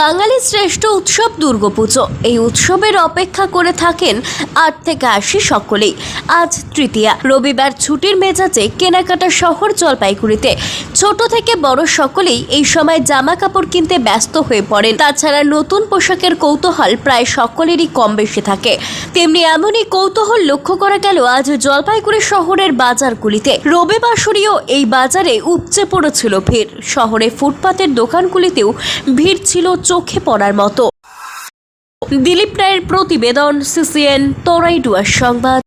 বাঙালির শ্রেষ্ঠ উৎসব দুর্গাপুজো। এই উৎসবের অপেক্ষা করে থাকেন আট থেকে আশি সকলেই। আজ তৃতীয়া। রবিবার ছুটির মেজাজে কেনাকাটা শহর জলপাইগুড়িতে। ছোট থেকে বড় সকলেই এই সময় জামা কাপড় কিনতে ব্যস্ত হয়ে পড়েন। তাছাড়া নতুন পোশাকের কৌতূহল প্রায় সকলেরই কম বেশি থাকে। তেমনি এমনই কৌতূহল লক্ষ্য করা গেল আজ জলপাইগুড়ি শহরের বাজারগুলিতে। রবিবাসরীয় এই বাজারে উপচে পড়েছিল ভিড়। শহরে ফুটপাতের দোকানগুলিতেও ভিড় ছিল চোখে পড়ার মতো। দিলীপ রায়ের প্রতিবেদন, সিসিএন, তরাইডুয়ার সংবাদ।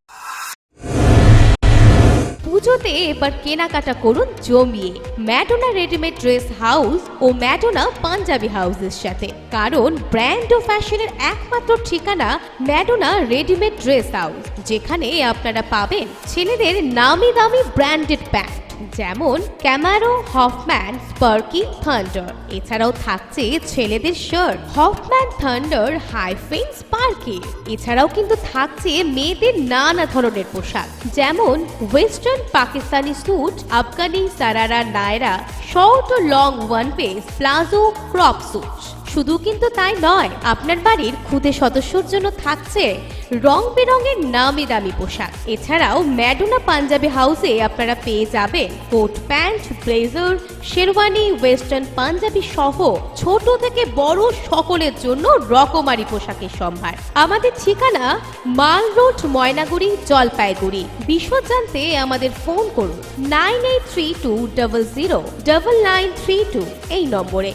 পুজোতে এবার কেনাকাটা করুন জমিয়ে। ম্যাডোনা রেডিমেড ড্রেস হাউস ও ম্যাডোনা পাঞ্জাবি হাউসের সাথে। কারণ ব্র্যান্ড ও ফ্যাশনের একমাত্র ঠিকানা ম্যাডোনা রেডিমেড ড্রেস হাউস। যেখানে আপনারা পাবেন ছেলেদের নামি দামি ব্র্যান্ডেড প্যান্ট। যেমন ক্যামারো, হফম্যান, স্পার্কি, থান্ডার। এছাড়াও থাকছে ছেলেদের shirt Hoffman, thunder, Hifin, sparky. এছাড়াও কিন্তু থাকছে মেয়েদের নানা ধরনের পোশাক। যেমন western Pakistani suit Afghani sharara Naira short ও long one piece palazzo crop suit শুধু কিন্তু তাই নয়, আপনার বাড়ির খুদে সদস্যর জন্য থাকছে রং বেরঙের নামি দামি পোশাক। এছাড়াও ম্যাডোনা পাঞ্জাবি হাউসে আপনারা পেয়ে যাবেন coat pant, blazer, sherwani, western Punjabi সহ ছোট থেকে বড় সকলের জন্য রকমারি পোশাকের সম্ভার। আমাদের ঠিকানা মাল রোড, ময়নাগুড়ি, জলপাইগুড়ি। বিশদ জানতে আমাদের ফোন করুন nine eight three two double zero, double nine three two এই নম্বরে।